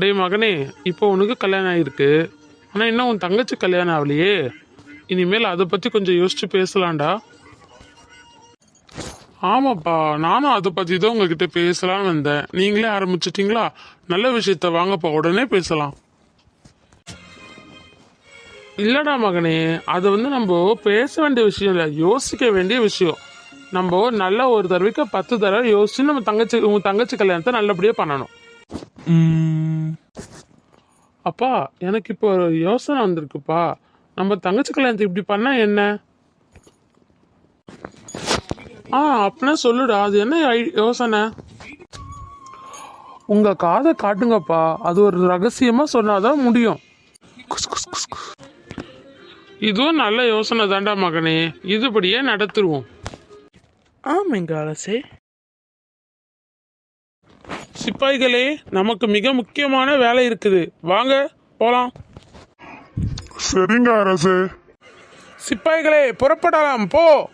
டேய் மகனே இப்போ உனக்கு கல்யாணம் ஆயிருக்கு. ஆனால் இன்னும் உன் தங்கச்சி கல்யாணம் ஆகலையே. இனிமேல் அதை பற்றி கொஞ்சம் யோசிச்சு பேசலாம்டா. ஆமாப்பா நானும் அதை பற்றி தான் உங்ககிட்ட பேசலாம்னு வந்தேன். நீங்களே ஆரம்பிச்சிட்டிங்களா? நல்ல விஷயத்த வாங்கப்பா உடனே பேசலாம். இல்லடா மகனே அது வந்து நம்ம பேச வேண்டிய விஷயம் இல்லை யோசிக்க வேண்டிய விஷயம். நம்ம நல்ல ஒரு தடவைக்கு பத்து தடவை யோசிச்சு நம்ம தங்கச்சி உங்க தங்கச்சி கல்யாணத்தை நல்லபடியாக பண்ணணும். அப்பா எனக்கு இப்போ ஒரு யோசனை வந்திருக்குப்பா. நம்ம தங்கச்சி கல்யாணத்தை இப்படி பண்ணா என்ன? ஆ அப்படின்னா சொல்லுடா. அது என்ன யோசனை? உங்க காதை காட்டுங்கப்பா. அது ஒரு ரகசியமா சொன்னாதான் முடியும். இதுவும் நல்ல யோசனை தாண்டா மகனே. இதுபடியே நடத்துருவோம். ஆமாங்க அரசே சிப்பாய்களே நமக்கு மிக முக்கியமான வேலை இருக்குது. வாங்க போலாம். சரிங்க அரசே. சிப்பாய்களே புறப்படலாம் போ.